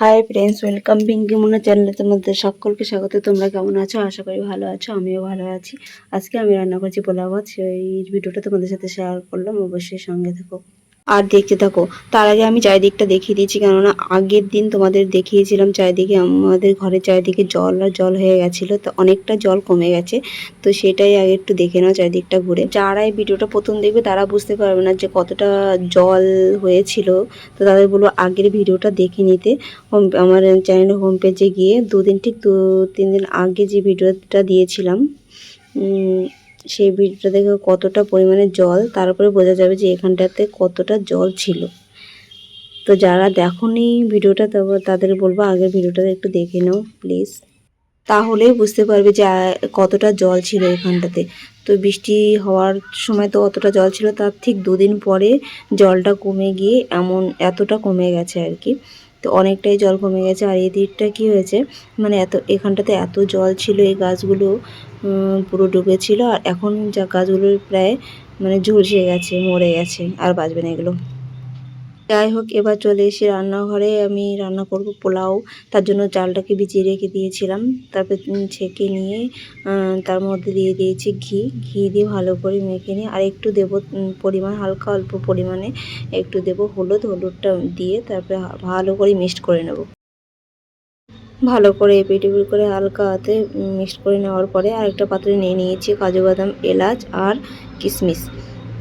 Hi friends welcome Pinky Munna চ্যানেলে তোমাদের সকলকে স্বাগত। তোমরা কেমন আছো? আশা করি ভালো আছো, আমিও ভালো আছি। আজকে আমি রান্না করছি পোলাও ভাত, সেই ভিডিওটা তোমাদের সাথে শেয়ার করলাম, অবশ্যই সঙ্গে থাকো। আর দেখতে থাকো। তার আগে আমি চারিদিকটা দেখিয়ে দিয়েছি কেননা আগের দিন তোমাদের দেখিয়েছিলাম চারিদিকে, আমাদের ঘরের চারিদিকে জল আর জল হয়ে গেছিল, তো অনেকটা জল কমে গেছে। তো সেটাই আগে একটু দেখে নাও চারিদিকটা ঘুরে। যারা এই ভিডিওটা প্রথম দেখবে, তারা বুঝতে পারবে না যে কতটা জল হয়েছিল। তো তাদের বলব আগের ভিডিওটা দেখে নিতে। হোম, আমার চ্যানেলের হোম পেজে গিয়ে দুদিন, ঠিক দু তিন দিন আগে যে ভিডিওটা দিয়েছিলাম সেই ভিডিওটা দেখে কতটা পরিমাণে জল তারপরে বোঝা যাবে যে এখানটাতে কতটা জল ছিল। তো যারা দেখোনি ভিডিওটা তাদের বলব আগের ভিডিওটা একটু দেখে নাও, প্লিজ। তাহলেই বুঝতে পারবে যে কতটা জল ছিল এখানটাতে। তো বৃষ্টি হওয়ার সময় তো অতটা জল ছিল, তার ঠিক দুদিন পরে জলটা কমে গিয়ে এমন এতটা কমে গেছে আর কি। তো অনেকটাই জল কমে গেছে। আর এদিকটা দিকটা কী হয়েছে? মানে এত, এখানটাতে এত জল ছিল, এই গাছগুলো পুরো ডুবেছিল আর এখন যা গাছগুলো প্রায় মানে ঝলসে গেছে, মরে গেছে, আর বাঁচবে না এগুলো। যাই হোক, এবার চলে এসে রান্নাঘরে আমি রান্না করব পোলাও। তার জন্য চালটাকে ভিজিয়ে রেখে দিয়েছিলাম। তারপর ছেঁকে নিয়ে তার মধ্যে দিয়ে দিয়েছি ঘি। ঘি দিয়ে ভালো করে মেখে নিয়ে আর একটু দেবো পরিমাণ, হালকা অল্প পরিমাণে একটু দেবো হলুদ। হলুদটা দিয়ে তারপরে ভালো করে মিক্সড করে নেব। ভালো করে এপিটিপিট করে হালকা হাতে মিক্সড করে নেওয়ার পরে আরেকটা পাত্রে নিয়ে নিয়েছি কাজু বাদাম, এলাচ আর কিশমিশ।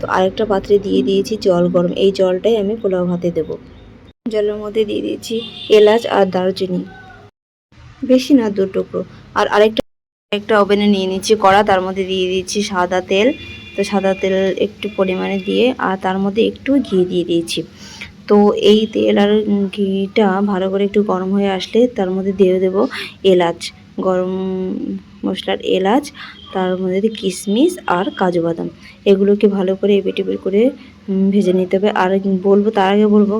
তো আরেকটা পাত্রে দিয়ে দিয়েছি জল গরম। এই জলটাই আমি পোলাও ভাতে দেব। জলের মধ্যে দিয়ে দিয়েছি এলাচ আর দারচিনি। বেশি না, দু টুকরো। আর আরেকটা একটা ওভেনে নিয়ে নিচ্ছি কড়া, তার মধ্যে দিয়ে দিয়েছি সাদা তেল। তো সাদা তেল একটু পরিমাণে দিয়ে, আর তার মধ্যে একটু ঘি দিয়ে দিয়েছি। তো এই তেল আর ঘিটা ভালো করে একটু গরম হয়ে আসলে তার মধ্যে দিয়ে দেবো এলাচ। গরম মশলার এলাচ তার মধ্যে কিশমিশ আর কাজু বাদাম। এগুলোকে ভালো করে এপিটিপিট করে ভেজে নিতে হবে। আর বলব তার আগে বলব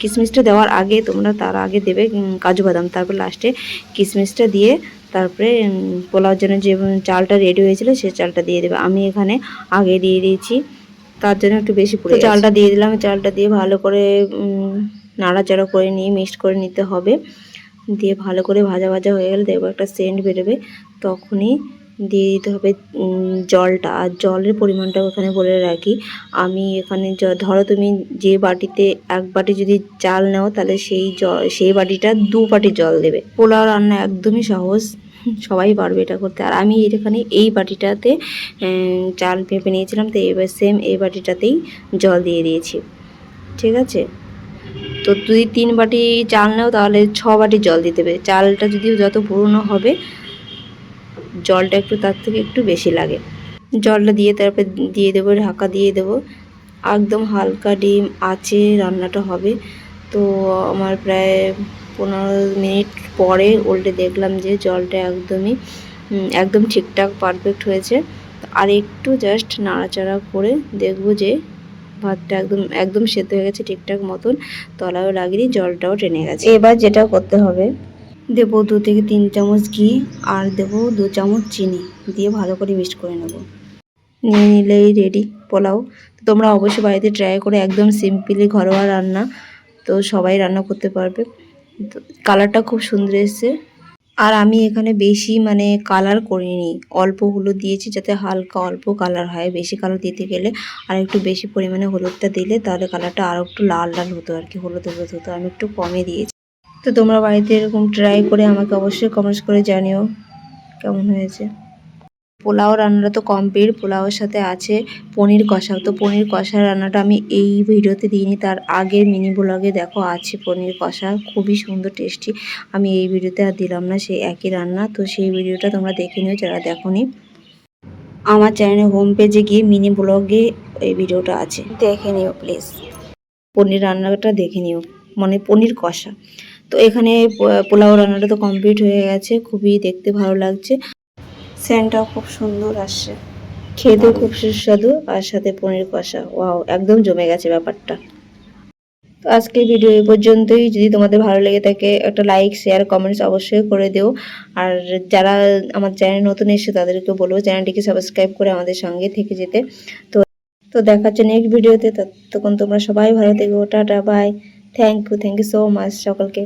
কিশমিশটা দেওয়ার আগে তোমরা তার আগে দেবে কাজু বাদাম। তারপর লাস্টে কিশমিশটা দিয়ে তারপরে পোলাওর জন্য যে চালটা রেডি হয়েছিল সে চালটা দিয়ে দেবে। আমি এখানে আগে দিয়ে দিয়েছি তার জন্য একটু বেশি পুরো চালটা দিয়ে দিলাম। চালটা দিয়ে ভালো করে নাড়াচাড়া করে নিয়ে মিক্সড করে নিতে হবে। দিয়ে ভালো করে ভাজা ভাজা হয়ে গেলে দেখব একটা সেন্ট বেরোবে। তখনই দিয়ে দিতে হবে জলটা। আর জলের পরিমাণটা ওখানে বলে রাখি। আমি এখানে ধরো তুমি যে বাটিতে এক বাটি যদি চাল নাও, তাহলে সেই জল সেই বাটিটা দু বাটি জল দেবে। পোলাও রান্না একদমই সহজ। সবাই পারবে এটা করতে। আর আমি এখানে এই বাটিটাতে চাল পেঁপে নিয়েছিলাম, তো এবার সেম এই বাটিটাতেই জল দিয়ে দিয়েছি। ঠিক আছে? তো তুই তিন বাটি চাল নাও, তাহলে ছ বাটি জল দিতে হবে। চালটা যদি যত পুরনো হবে, জলটা একটু তার থেকে একটু বেশি লাগে। জলটা দিয়ে তারপর দিয়ে দেবো, ঢাকা দিয়ে দেবো। একদম হালকা ডিম আছে, রান্নাটা হবে। তো আমার প্রায় পনেরো মিনিট পরে উল্টে দেখলাম যে জলটা একদমই একদম ঠিকঠাক পারফেক্ট হয়েছে। আর একটু জাস্ট নাড়াচাড়া করে দেখব যে ভাতটা একদম একদম সেদ্ধ হয়ে গেছে ঠিকঠাক মতন। তলাও লাগেনি, জলটাও টেনে গেছে। এবার যেটা করতে হবে, দেবো দু থেকে তিন চামচ ঘি আর দেবো দু চামচ চিনি দিয়ে ভালো করে মিক্সড করে নেব। নিয়ে নিলেই রেডি পোলাও। তোমরা অবশ্যই বাড়িতে ট্রাই করে একদম সিম্পলি ঘরোয়া রান্না। তো সবাই রান্না করতে পারবে। কালারটা খুব সুন্দর এসেছে। আর আমি এখানে বেশি মানে কালার করিনি। অল্প হলুদ দিয়েছি যাতে হালকা অল্প কালার হয়। বেশি কালার দিতে গেলে আর একটু বেশি পরিমাণে হলুদটা দিলে তাহলে কালারটা আরও একটু লাল লাল হতো আর কি, হলুদ হলুদ হতো। আমি একটু কমে দিয়েছি। তো তোমরা বাড়িতে এরকম ট্রাই করে আমাকে অবশ্যই কমেন্টস করে জানিও। কেমন হয়েছে? পোলাও রান্নাটা তো কমপ্লিট, পোলাওয়ের সাথে আছে পনির কষা। তো পনির কষা রান্নাটা আমি এই ভিডিওতে দিইনি, তার আগের মিনি ব্লগে দেখো আছে পনির কষা, খুবই সুন্দর, টেস্টি। আমি এই ভিডিওতে আর দিলাম না, সেই একই রান্না। তো সেই ভিডিওটা তোমরা দেখে নিও, যারা দেখোনি। আমার চ্যানেলের হোম পেজে গিয়ে মিনি ব্লগে এই ভিডিওটা আছে। দেখে নিও প্লিজ পনির রান্নাটা দেখে নিও মানে পনির কষা। তো এখানে পোলাও রান্নাটা তো কমপ্লিট হয়ে গেছে, খুবই দেখতে ভালো লাগছে। সেন্টটাও খুব সুন্দর আসছে খেতেও খুব সুস্বাদু, আর সাথে পনির কষা। ওয়াও, একদম জমে গেছে ব্যাপারটা। তো আজকের ভিডিও এই পর্যন্তই। যদি তোমাদের ভালো লেগে থাকে, একটা লাইক শেয়ার কমেন্টস অবশ্যই করে দিও। আর যারা আমার চ্যানেল নতুন এসে তাদেরকে বলব চ্যানেলটিকে সাবস্ক্রাইব করে আমাদের সঙ্গে থেকে যেতে। তো তো দেখা হচ্ছে নেক্সট ভিডিওতে ততক্ষণ তোমরা সবাই ভালো থেকো। Tata bye thank you thank you so much সকলকে।